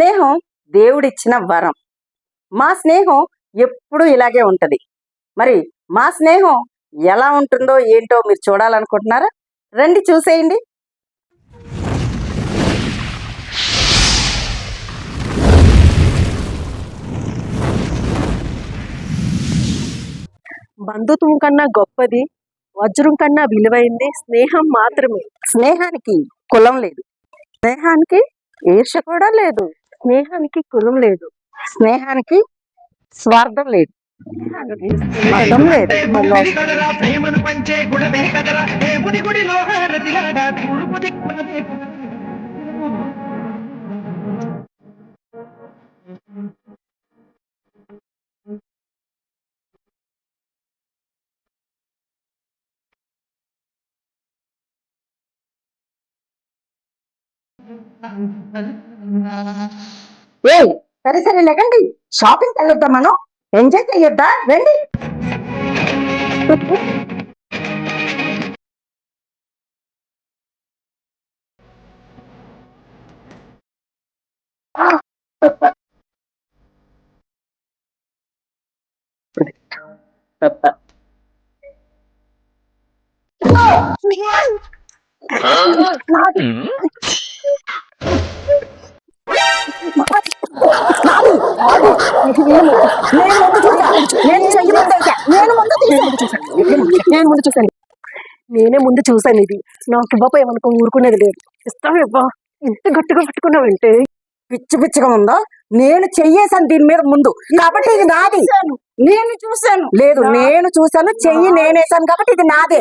స్నేహం దేవుడిచ్చిన వరం. మా స్నేహం ఎప్పుడూ ఇలాగే ఉంటది. మరి మా స్నేహం ఎలా ఉంటుందో ఏంటో మీరు చూడాలనుకుంటున్నారా? రండి చూసేయండి. బంధుత్వం కన్నా గొప్పది వజ్రం కన్నా విలువైంది స్నేహం మాత్రమే. స్నేహానికి కులం లేదు. స్నేహానికి ఈర్ష కూడా లేదు. స్నేహానికి కులం లేదు. స్నేహానికి స్వార్థం లేదు. మతం లేదు. కదరా ప్రేమను పంచే గుణమే కదరా. దేవుని గుడిలో తూర్పు దిక్కున ఏయ్! సరే సరే లేకండి. షాపింగ్ వెళ్ళొద్దాం మనం. ఎంజాయ్ చెయ్యొద్దా రండి. నేను ముందు చూసా నేను నేను ముందు నేను ముందు చూశాను నేనే ముందు చూశాను ఇది. నాకు ఇవ్వపోయామనుకో ఊరుకునేది లేదు. ఇస్తావు ఇవ్వ? ఇంత గట్టిగా పట్టుకున్నావంటే? పిచ్చి పిచ్చిగా ఉందా నేను చెయ్యేసాను దీని మీద ముందు. కాబట్టి ఇది నాది. నేను చూశాను. లేదు నేను చూసాను చెయ్యి నేనేసాను కాబట్టి ఇది నాదే.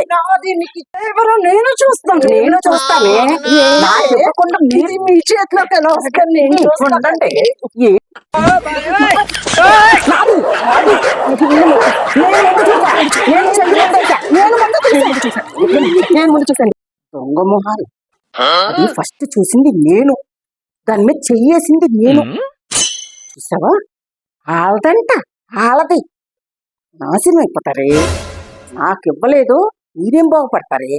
ఎవరో నేను చూస్తాను. నేను చూస్తానే. నా చెప్పకుండా మీరు మీ చేతిలోకి ఎలా వస్తాను? నేను ముందు చూశాను దొంగ మొహాలు. అది ఫస్ట్ చూసింది నేను. దాని మీద చెయ్యేసింది నేను. చూసావా? ఆళ్ళదంట ఆళ్ళది. నాశనం అయిపోతారే. నాకు ఇవ్వలేదు మీరేం బాగుపడతారే?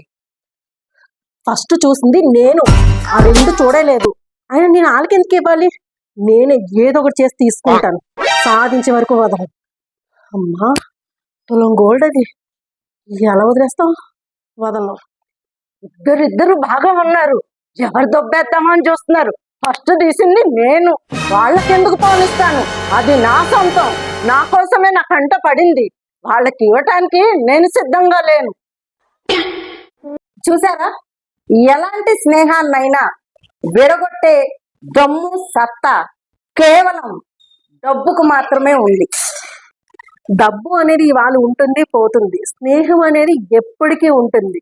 ఫస్ట్ చూసింది నేను. ఆ రెండు చూడలేదు. ఆయన నేను ఎందుకు ఇవ్వాలి? నేను ఏదో ఒకటి చేసి తీసుకుంటాను. సాధించే వరకు వదలను. అమ్మా తులం గోల్డ్ అది. ఎలా వదిలేస్తాం వదలను. ఇద్దరు ఇద్దరు బాగా ఉన్నారు. ఎవరు దొబ్బేద్దామా అని చూస్తున్నారు. ఫస్ట్ తీసింది నేను. వాళ్ళకెందుకు పోనిస్తాను అది నా సొంతం. నా కోసమే నా కంట పడింది. వాళ్ళకి ఇవ్వటానికి నేను సిద్ధంగా లేను. చూసారా? ఎలాంటి స్నేహాన్నైనా విడగొట్టే దమ్ము సత్తా కేవలం డబ్బుకు మాత్రమే ఉంది. డబ్బు అనేది ఇవాళ ఉంటుంది పోతుంది. స్నేహం అనేది ఎప్పటికీ ఉంటుంది.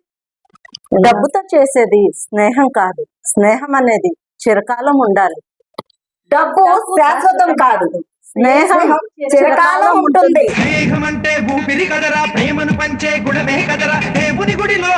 డబ్బుతో చేసేది స్నేహం కాదు. స్నేహం అనేది చిరకాలం ఉండాలి. డబ్బు శాశ్వతం కాదు. స్నేహం చిరకాలం ఉంటుంది. స్నేహమంటే ఊపిరి కదరా ప్రేమను పంచే గుణమే కదరా. దేవుని గుడిలో